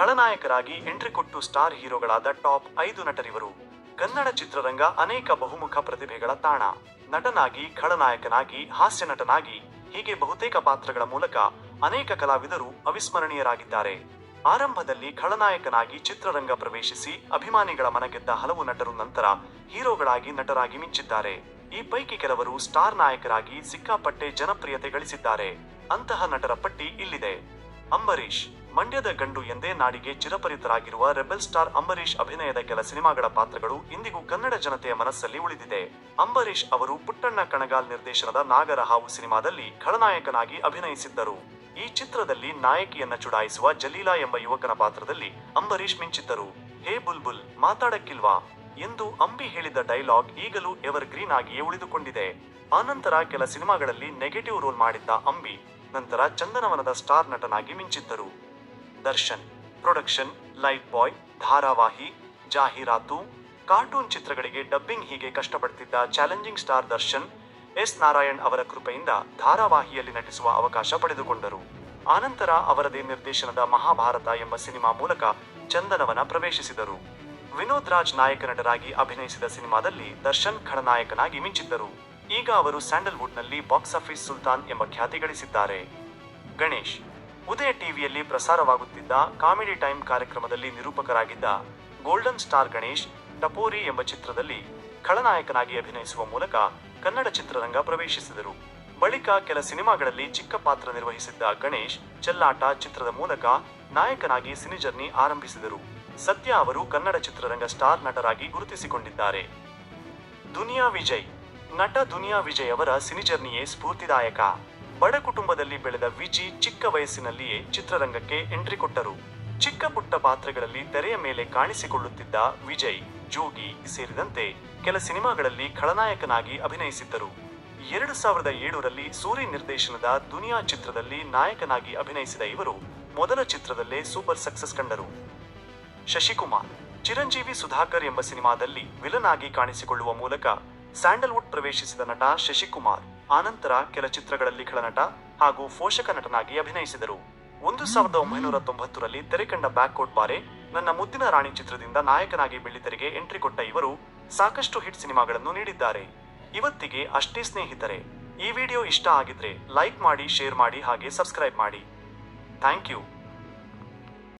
ಖಳನಾಯಕರಾಗಿ entry ಕೊಟ್ಟು star ಹೀರೋಗಳಾದ top ಐದು ನಟರಿವರು. ಕನ್ನಡ ಚಿತ್ರರಂಗ ಅನೇಕ ಬಹುಮುಖ ಪ್ರತಿಭೆಗಳ ತಾಣ. ನಟನಾಗಿ, ಖಳನಾಯಕನಾಗಿ, ಹಾಸ್ಯ ನಟನಾಗಿ, ಹೀಗೆ ಬಹುತೇಕ ಪಾತ್ರಗಳ ಮೂಲಕ ಅನೇಕ ಕಲಾವಿದರು ಅವಿಸ್ಮರಣೀಯರಾಗಿದ್ದಾರೆ. ಆರಂಭದಲ್ಲಿ ಖಳನಾಯಕನಾಗಿ ಚಿತ್ರರಂಗ ಪ್ರವೇಶಿಸಿ ಅಭಿಮಾನಿಗಳ ಮನಗೆದ್ದ ಹಲವು ನಟರು ನಂತರ ಹೀರೋಗಳಾಗಿ ನಟರಾಗಿ ಮಿಂಚಿದ್ದಾರೆ. ಈ ಪೈಕಿ ಕೆಲವರು ಸ್ಟಾರ್ ನಾಯಕರಾಗಿ ಸಿಕ್ಕಾಪಟ್ಟೆ ಜನಪ್ರಿಯತೆ ಗಳಿಸಿದ್ದಾರೆ. ಅಂತಹ ನಟರ ಪಟ್ಟಿ ಇಲ್ಲಿದೆ. ಅಂಬರೀಷ್. ಮಂಡ್ಯದ ಗಂಡು ಎಂದೇ ನಾಡಿಗೆ ಚಿರಪರಿತರಾಗಿರುವ ರೆಬೆಲ್ ಸ್ಟಾರ್ ಅಂಬರೀಷ್ ಅಭಿನಯದ ಕೆಲ ಸಿನಿಮಾಗಳ ಪಾತ್ರಗಳು ಇಂದಿಗೂ ಕನ್ನಡ ಜನತೆಯ ಮನಸ್ಸಲ್ಲಿ ಉಳಿದಿದೆ. ಅಂಬರೀಶ್ ಅವರು ಪುಟ್ಟಣ್ಣ ಕಣಗಾಲ್ ನಿರ್ದೇಶನದ ನಾಗರ ಹಾವು ಸಿನಿಮಾದಲ್ಲಿ ಖಳನಾಯಕನಾಗಿ ಅಭಿನಯಿಸಿದ್ದರು. ಈ ಚಿತ್ರದಲ್ಲಿ ನಾಯಕಿಯನ್ನ ಚುಡಾಯಿಸುವ ಜಲೀಲಾ ಎಂಬ ಯುವಕನ ಪಾತ್ರದಲ್ಲಿ ಅಂಬರೀಶ್ ಮಿಂಚಿದ್ದರು. ಹೇ ಬುಲ್ಬುಲ್, ಮಾತಾಡಕ್ಕಿಲ್ವಾ? ಎಂದು ಅಂಬಿ ಹೇಳಿದ ಡೈಲಾಗ್ ಈಗಲೂ ಎವರ್ ಗ್ರೀನ್ ಆಗಿಯೇ ಉಳಿದುಕೊಂಡಿದೆ. ಆನಂತರ ಕೆಲ ಸಿನಿಮಾಗಳಲ್ಲಿ ನೆಗೆಟಿವ್ ರೋಲ್ ಮಾಡಿದ್ದ ಅಂಬಿ. ನಂತರ ಚಂದನವನದ ಸ್ಟಾರ್ ನಟನಾಗಿ ಮಿಂಚಿದ್ದರು. ದರ್ಶನ್, ಪ್ರೊಡಕ್ಷನ್, ಲೈಟ್ ಬಾಯ್, ಧಾರಾವಾಹಿ, ಜಾಹೀರಾತು, ಕಾರ್ಟೂನ್ ಚಿತ್ರಗಳಿಗೆ ಡಬ್ಬಿಂಗ್ ಹೀಗೆ ಕಷ್ಟಪಡ್ತಿದ್ದ challenging star Darshan, S Narayan ಅವರ ಕೃಪೆಯಿಂದ ಧಾರಾವಾಹಿಯಲ್ಲಿ ನಟಿಸುವ ಅವಕಾಶ ಪಡೆದುಕೊಂಡರು. ಆನಂತರ ಅವರದೇ ನಿರ್ದೇಶನದ ಮಹಾಭಾರತ ಎಂಬ ಸಿನಿಮಾ ಮೂಲಕ ಚಂದನವನ ಪ್ರವೇಶಿಸಿದರು. ವಿನೋದ್ ರಾಜ್ ನಾಯಕ ನಟರಾಗಿ ಅಭಿನಯಿಸಿದ ಸಿನಿಮಾದಲ್ಲಿ ದರ್ಶನ್ ಖಳನಾಯಕನಾಗಿ ಮಿಂಚಿದ್ದರು. ಈಗ ಅವರು ಸ್ಯಾಂಡಲ್ವುಡ್ನಲ್ಲಿ ಬಾಕ್ಸ್ ಆಫೀಸ್ ಸುಲ್ತಾನ್ ಎಂಬ ಖ್ಯಾತಿ ಗಳಿಸಿದ್ದಾರೆ. ಗಣೇಶ್, ಉದಯ ಟಿವಿಯಲ್ಲಿ ಪ್ರಸಾರವಾಗುತ್ತಿದ್ದ ಕಾಮಿಡಿ ಟೈಮ್ ಕಾರ್ಯಕ್ರಮದಲ್ಲಿ ನಿರೂಪಕರಾಗಿದ್ದ ಗೋಲ್ಡನ್ ಸ್ಟಾರ್ ಗಣೇಶ್, ಟಪೋರಿ ಎಂಬ ಚಿತ್ರದಲ್ಲಿ ಖಳನಾಯಕನಾಗಿ ಅಭಿನಯಿಸುವ ಮೂಲಕ ಕನ್ನಡ ಚಿತ್ರರಂಗ ಪ್ರವೇಶಿಸಿದರು. ಬಳಿಕ ಕೆಲ ಸಿನಿಮಾಗಳಲ್ಲಿ ಚಿಕ್ಕ ಪಾತ್ರ ನಿರ್ವಹಿಸಿದ್ದ ಗಣೇಶ್, ಚೆಲ್ಲಾಟ ಚಿತ್ರದ ಮೂಲಕ ನಾಯಕನಾಗಿ ಸಿನಿಜರ್ನಿ ಆರಂಭಿಸಿದರು. ಸದ್ಯ ಅವರು ಕನ್ನಡ ಚಿತ್ರರಂಗ ಸ್ಟಾರ್ ನಟರಾಗಿ ಗುರುತಿಸಿಕೊಂಡಿದ್ದಾರೆ. ದುನಿಯಾ ವಿಜಯ್ ನಟ ದುನಿಯಾ ವಿಜಯ್ ಅವರ ಸಿನಿಜರ್ನಿಯೇ ಸ್ಫೂರ್ತಿದಾಯಕ. ಬಡ ಕುಟುಂಬದಲ್ಲಿ ಬೆಳೆದ ವಿಜಿ ಚಿಕ್ಕ ವಯಸ್ಸಿನಲ್ಲಿಯೇ ಚಿತ್ರರಂಗಕ್ಕೆ ಎಂಟ್ರಿ ಕೊಟ್ಟರು. ಚಿಕ್ಕ ಪುಟ್ಟ ಪಾತ್ರಗಳಲ್ಲಿ ತೆರೆಯ ಮೇಲೆ ಕಾಣಿಸಿಕೊಳ್ಳುತ್ತಿದ್ದ ವಿಜಯ್, ಜೋಗಿ ಸೇರಿದಂತೆ ಕೆಲ ಸಿನಿಮಾಗಳಲ್ಲಿ ಖಳನಾಯಕನಾಗಿ ಅಭಿನಯಿಸಿದ್ದರು. ಎರಡು ಸಾವಿರದ ಏಳರಲ್ಲಿ ಸೂರಿ ನಿರ್ದೇಶನದ ದುನಿಯಾ ಚಿತ್ರದಲ್ಲಿ ನಾಯಕನಾಗಿ ಅಭಿನಯಿಸಿದ ಇವರು ಮೊದಲ ಚಿತ್ರದಲ್ಲೇ ಸೂಪರ್ ಸಕ್ಸಸ್ ಕಂಡರು. ಶಶಿಕುಮಾರ್, ಚಿರಂಜೀವಿ ಸುಧಾಕರ್ ಎಂಬ ಸಿನಿಮಾದಲ್ಲಿ ವಿಲನ್ ಆಗಿ ಕಾಣಿಸಿಕೊಳ್ಳುವ ಮೂಲಕ ಸ್ಯಾಂಡಲ್ವುಡ್ ಪ್ರವೇಶಿಸಿದ ನಟ ಶಶಿಕುಮಾರ್ ಆನಂತರ ಕೆಲ ಚಿತ್ರಗಳಲ್ಲಿ ಖಳನಟ ಹಾಗೂ ಪೋಷಕ ನಟನಾಗಿ ಅಭಿನಯಿಸಿದರು. ಒಂದು ಸಾವಿರದ ಒಂಬೈನೂರ ತೊಂಬತ್ತರಲ್ಲಿ ತೆರೆಕಂಡ ಬ್ಯಾಕ್ಕೋಟ್ ಬಾರೆ ನನ್ನ ಮುದ್ದಿನ ರಾಣಿ ಚಿತ್ರದಿಂದ ನಾಯಕನಾಗಿ ಬೆಳ್ಳಿತೆರೆಗೆ ಎಂಟ್ರಿ ಕೊಟ್ಟ ಇವರು ಸಾಕಷ್ಟು ಹಿಟ್ ಸಿನಿಮಾಗಳನ್ನು ನೀಡಿದ್ದಾರೆ. ಇವತ್ತಿಗೆ ಅಷ್ಟೇ ಸ್ನೇಹಿತರೆ, ಈ ವಿಡಿಯೋ ಇಷ್ಟ ಆಗಿದ್ರೆ ಲೈಕ್ ಮಾಡಿ, ಶೇರ್ ಮಾಡಿ ಹಾಗೆ ಸಬ್ಸ್ಕ್ರೈಬ್ ಮಾಡಿ. Thank you.